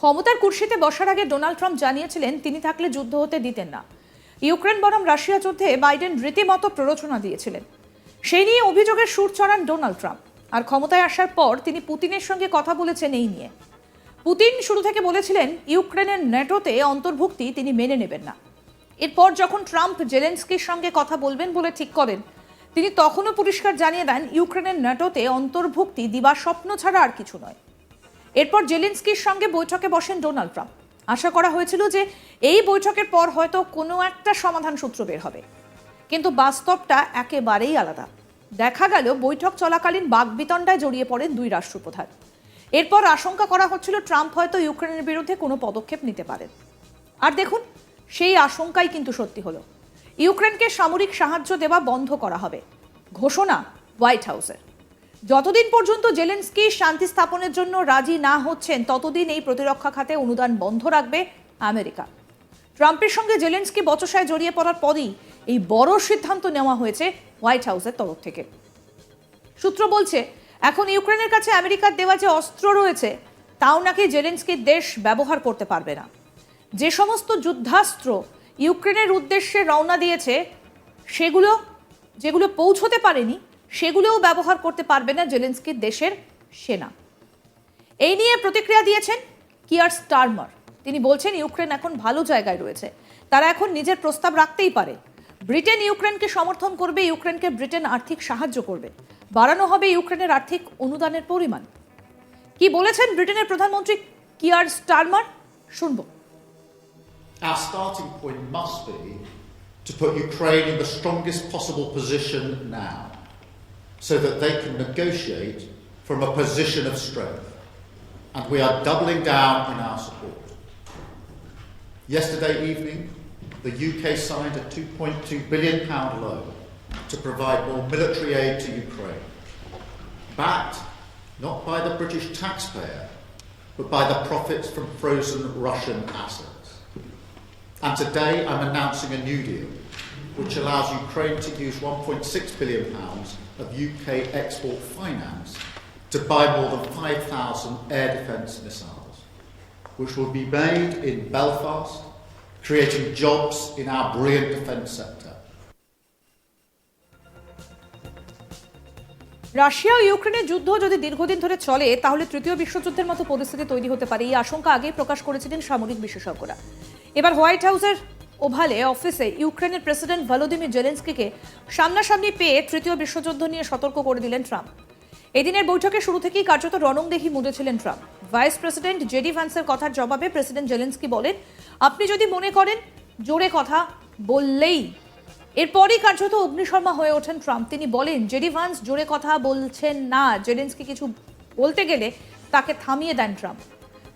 ক্ষমতার কুর্সিতে বসার আগে ডোনাল্ড ট্রাম্প জানিয়েছিলেন তিনি থাকলে যুদ্ধ হতে দিতেন না। ইউক্রেন বনাম রাশিয়া যুদ্ধে বাইডেন রীতিমতো প্ররোচনা দিয়েছিলেন। সেই নিয়ে অভিযোগের সুর চড়ান ডোনাল্ড ট্রাম্প। আর ক্ষমতায় আসার পর তিনি পুতিনের সঙ্গে কথা বলেছেন এই নিয়ে। পুতিন শুরু থেকে বলেছিলেন, ইউক্রেনের ন্যাটোতে অন্তর্ভুক্তি তিনি মেনে নেবেন না। এরপর যখন ট্রাম্প জেলেন্সকির সঙ্গে কথা বলবেন বলে ঠিক করেন, তিনি তখনও পরিষ্কার জানিয়ে দেন, ইউক্রেনের ন্যাটোতে অন্তর্ভুক্তি দিবার স্বপ্ন ছাড়া আর কিছু নয়। এরপর জেলেন্সকির সঙ্গে বৈঠকে বসেন ডোনাল্ড ট্রাম্প। আশা করা হয়েছিল যে এই বৈঠকের পর হয়তো কোনো একটা সমাধান সূত্র বের হবে। কিন্তু বাস্তবটা একেবারেই আলাদা। দেখা গেল বৈঠক চলাকালীন বাগবিতণ্ডায় জড়িয়ে পড়েন দুই রাষ্ট্রপ্রধান। এরপর আশঙ্কা করা হচ্ছিল ট্রাম্প হয়তো ইউক্রেনের বিরুদ্ধে কোনো পদক্ষেপ নিতে পারেন। আর দেখুন, সেই আশঙ্কাই কিন্তু সত্যি হলো। ইউক্রেনকে সামরিক সাহায্য দেওয়া বন্ধ করা হবে। ঘোষণা হোয়াইট হাউসের। যতদিন পর্যন্ত জেলেন্সকি শান্তি স্থাপনের জন্য রাজি না হচ্ছেন, ততদিন এই প্রতিরক্ষা খাতে অনুদান বন্ধ রাখবে আমেরিকা। ট্রাম্পের সঙ্গে জেলেন্সকি বচসায় জড়িয়ে পড়ার পরই এই বড় সিদ্ধান্ত নেওয়া হয়েছে হোয়াইট হাউসের তরফ থেকে। সূত্র বলছে, এখন ইউক্রেনের কাছে আমেরিকার দেওয়া যে অস্ত্র রয়েছে, তাও নাকি জেলেন্সকির দেশ ব্যবহার করতে পারবে না। যে সমস্ত যুদ্ধাস্ত্র ইউক্রেনের উদ্দেশ্যে রওনা দিয়েছে, সেগুলো, যেগুলো পৌঁছতে পারেনি সেগুলোও ব্যবহার করতে পারবে না জেলেন্সকির দেশের সেনা। এই নিয়ে প্রতিক্রিয়া দিয়েছেন কিয়ার স্টারমার। তিনি বলছেন, ইউক্রেন এখন ভালো জায়গায় রয়েছে। তারা এখন নিজের প্রস্তাব রাখতেই পারে। ব্রিটেন ইউক্রেনকে সমর্থন করবে, ইউক্রেনকে ব্রিটেন আর্থিক সাহায্য করবে। বাড়ানো হবে ইউক্রেনের আর্থিক অনুদানের পরিমাণ। কি বলেছেন ব্রিটেনের প্রধানমন্ত্রী কিয়ার স্টারমার? শুনব। Our starting point must be to put Ukraine in the strongest possible position now. So that they can negotiate from a position of strength. And we are doubling down in our support. Yesterday evening, the UK signed a £2.2 billion loan to provide more military aid to Ukraine, backed not by the British taxpayer, but by the profits from frozen Russian assets. And today I'm announcing a new deal which allows Ukraine to use £1.6 billion of UK export finance to buy more than 5,000 air defence missiles, which will be made in Belfast, creating jobs in our brilliant defence sector. Russia ও ইউক্রেনের যুদ্ধ যদি দীর্ঘদিন ধরে চলে তাহলে তৃতীয় বিশ্বযুদ্ধের মতো পরিস্থিতি তৈরি হতে পারে এই আশঙ্কা আগেই প্রকাশ করেছিলেন সামরিক বিশেষজ্ঞরা এবার হোয়াইট হাউসের ওভালে অফিসে ইউক্রেনের প্রেসিডেন্ট ভলোদিমির জেলেন্সকিকে সামনাসামনি পেয়ে তৃতীয় বিশ্বযুদ্ধ নিয়ে সতর্ক করে দিলেন ট্রাম্প। এদিনের বৈঠকে শুরু থেকেই কার্যত রণংদেহি মুদেছিলেন ট্রাম্প। ভাইস প্রেসিডেন্ট জেডি ভ্যান্সের কথার জবাবে প্রেসিডেন্ট জেলেন্সকি বলেন, আপনি যদি মনে করেন, জোরে কথা বললেই। এরপরই কার্যত অগ্নিশর্মা হয়ে ওঠেন ট্রাম্প। তিনি বলেন জেডি ভান্স জোরে কথা বলছেন না। জেলেন্সকি কিছু বলতে গেলে তাকে থামিয়ে দেন ট্রাম্প।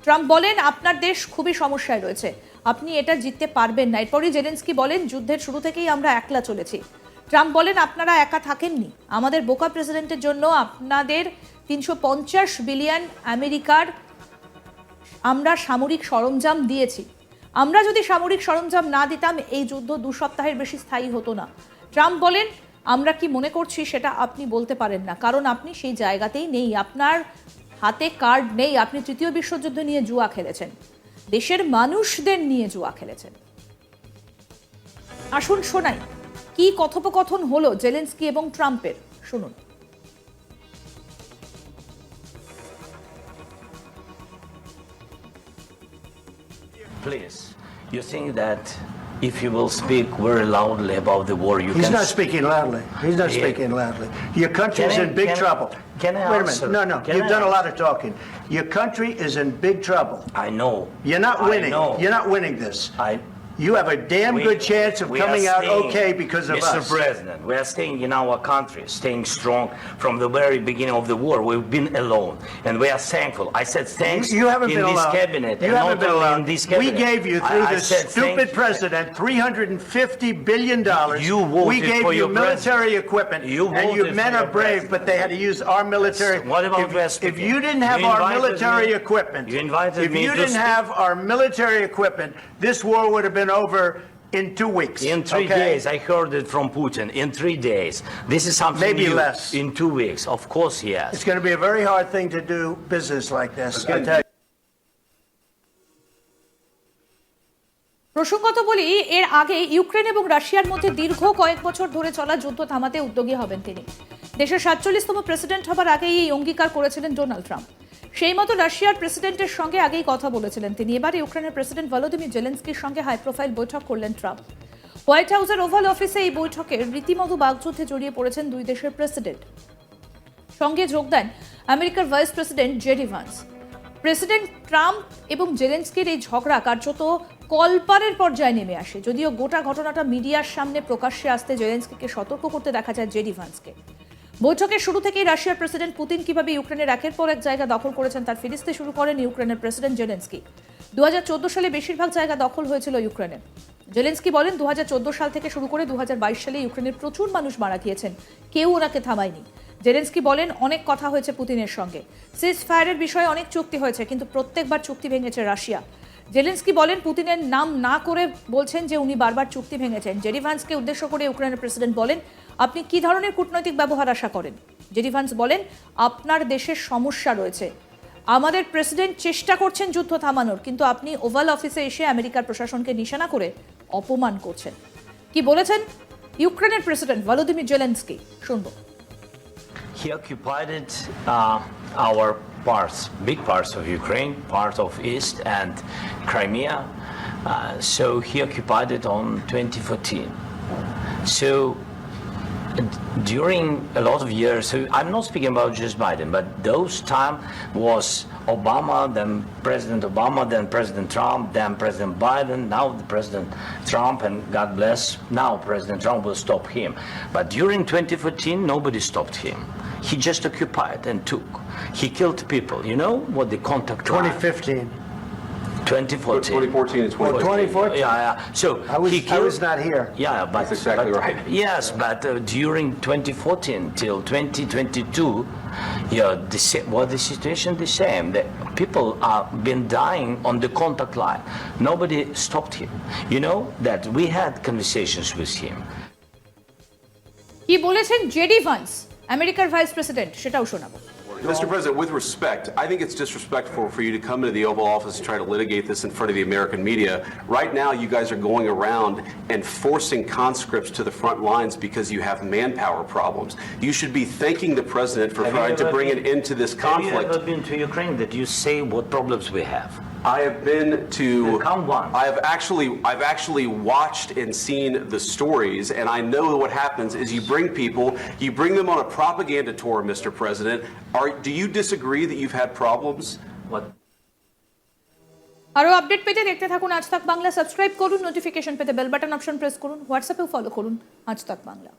ট্রাম্প বলেন, আপনার দেশ খুবই সমস্যায় রয়েছে। আপনি এটা জিততে পারবেন না। এরপরই জেলেন্সকি বলেন, যুদ্ধের শুরু থেকেই আমরা একলা চলেছি। ট্রাম্প বলেন, আপনারা একা থাকেননি। আমাদের বোকা প্রেসিডেন্টের জন্য আপনাদের তিনশো পঞ্চাশ বিলিয়ন আমেরিকার আমরা সামরিক সরঞ্জাম দিয়েছি। আমরা যদি সামরিক সরঞ্জাম না দিতাম, এই যুদ্ধ দু সপ্তাহের বেশি স্থায়ী হতো না। ট্রাম্প বলেন, আমরা কি মনে করছি সেটা আপনি বলতে পারেন না, কারণ আপনি সেই জায়গাতেই নেই। আপনার হাতে কার্ড নেই। আপনি তৃতীয় বিশ্বযুদ্ধ নিয়ে জুয়া খেলেছেন। দেশের মানুষদের নিয়ে জুয়া খেলেছেন। আসুন শোনাই কি কথোপকথন হলো জেলেন্সকি এবং ট্রাম্পের? শুনুন। Please, you think that if you will speak very loudly about the war, you He's can. not He's not speaking loudly. He's not Yeah. speaking loudly. Your country Can I- in big can I- trouble. can I Wait a answer? minute. No, no. Can You've I done a lot of talking. Your country is in big trouble. I know. You're not I winning. know. You're not winning this. I. You have a damn we- good chance of we are coming out staying- okay because of Mr. us. President, we are staying in our country, staying strong from the very beginning of the war. We've been alone, and we are thankful. I said thanks You haven't in been this allowed. cabinet, You and haven't not been only allowed. in this We gave you I- through I this said stupid president 350 billion dollars. You voted We gave for you your military equipment, You and you voted men for are brave, president. but they had to use our military. What about if, West if you didn't have You our invited military me- equipment, you invited if me you didn't speak. have our military equipment, this war would have been over in two weeks. In three okay? days, I heard it from Putin. In three days, this is something Maybe new. less. In two weeks, of course, yes. It's going to be a very hard thing to do business like this. Okay. I tell you. প্রসঙ্গত বলি এর আগে Ukraine এবং রাশিয়ার মধ্যে দীর্ঘ কয়েক বছর ধরে চলা যুদ্ধ থামাতে উদ্যোগী হবেন তিনি দেশের সাতচল্লিশতম প্রেসিডেন্ট হবার আগেই এই অঙ্গীকার করেছিলেন ডোনাল্ড ট্রাম্প সেই মতো রাশিয়ার প্রেসিডেন্টের সঙ্গে আগেই কথা বলেছিলেন তিনি। এবারে ইউক্রেনের প্রেসিডেন্ট ভলোদিমির জেলেন্সকির সঙ্গে হাই প্রোফাইল বৈঠক করলেন ট্রাম্প। হোয়াইট হাউসের ওভাল অফিসে এই বৈঠকে রীতিমতো বাগযুদ্ধে জড়িয়ে পড়েছেন দুই দেশের প্রেসিডেন্ট। সঙ্গে যোগ দেন আমেরিকার vice president JD Vance. President Trump এবং জেলেন্সকির এই ঝগড়া কার্যত কলপারের পর্যায়ে নেমে আসে। যদিও গোটা ঘটনাটা মিডিয়ার সামনে প্রকাশ্যে আসতে জেলেন্সকিকে সতর্ক করতে দেখা যায় জেডি ভান্সকে। বৈঠকের শুরু থেকেই রাশিয়ার প্রেসিডেন্ট পুতিন কীভাবে ইউক্রেনের একের পর এক জায়গা দখল করেছেন তার ফিরিস্তে শুরু করেন ইউক্রেনের প্রেসিডেন্ট জেলেন্সকি। দু সালে বেশিরভাগ জায়গা দখল হয়েছিল ইউক্রেনের জেলেন্সকি বলেন দু হাজার চোদ্দ সাল থেকে শুরু করে দু হাজার বাইশ সালে ইউক্রেনের প্রচুর মানুষ মারা গিয়েছেন, কেউ ওনাকে থামায়নি। জেলেন্সকি বলেন, অনেক কথা হয়েছে পুতিনের সঙ্গে। সিজ ফায়ারের বিষয়ে অনেক চুক্তি হয়েছে, কিন্তু প্রত্যেকবার চুক্তি ভেঙেছে রাশিয়া। জেলেন্সকি বলেন পুতিনের নাম না করে বলছেন যে উনি বারবার চুক্তি ভেঙেছেন। জেডিভান্সকে উদ্দেশ্য করে ইউক্রেনের প্রেসিডেন্ট বলেন আপনি কি ধরনের কূটনৈতিক ব্যবহার আশা করেন? জেডিভান্স বলেন আপনার দেশের সমস্যা রয়েছে। আমাদের প্রেসিডেন্ট চেষ্টা করছেন যুদ্ধ থামানোর কিন্তু আপনি ওভাল অফিসে এসে আমেরিকার প্রশাসনকে নিশানা করে অপমান করছেন। কি বলেছেন? ইউক্রেনের প্রেসিডেন্ট ভলোদিমির জেলেন্সকি। শুনব। He occupied uh, our parts, big parts of Ukraine, part of East and Crimea. Uh, so he occupied it on 2014. So during a lot of years, so I'm not speaking about just Biden, but those time was Obama, then President Obama, then President Trump, then President Biden, now the President Trump, and God bless, now President Trump will stop him. But during 2014, nobody stopped him. He just occupied and took. He killed people. You know what the contact line- 2015. 2014. 2014 and 2015. 2014? Yeah, yeah. So I was, he I killed. was not here. Yeah, but That's exactly but- right. Yes, but uh, during 2014 till 2022, yeah, the sa- well, the situation the same. The people are been dying on the contact line. Nobody stopped him. You know that we had conversations with him. কি বলেছেন JD Vance আমেরিকার vice president সেটাও শোনাবো Mr. President, with respect, I think it's disrespectful for you to come into the Oval Office and try to litigate this in front of the American media. Right now, you guys are going around and forcing conscripts to the front lines because you have manpower problems. You should be thanking the President for Have trying to bring an been- end to this Have you conflict. ever been to Ukraine that you say what problems we have? I have been to. Count one. I have actually, I've actually watched and seen the stories, and I know what happens is you bring people, you bring them on a propaganda tour, Mr. President. Are, do you disagree that you've had problems? What? আরও update পেতে দেখতে থাকুন Aaj Tak Bangla subscribe করুন notification পেতে bell button option press করুন হোয়াটসঅ্যাপেও follow করুন আজ তাক বাংলা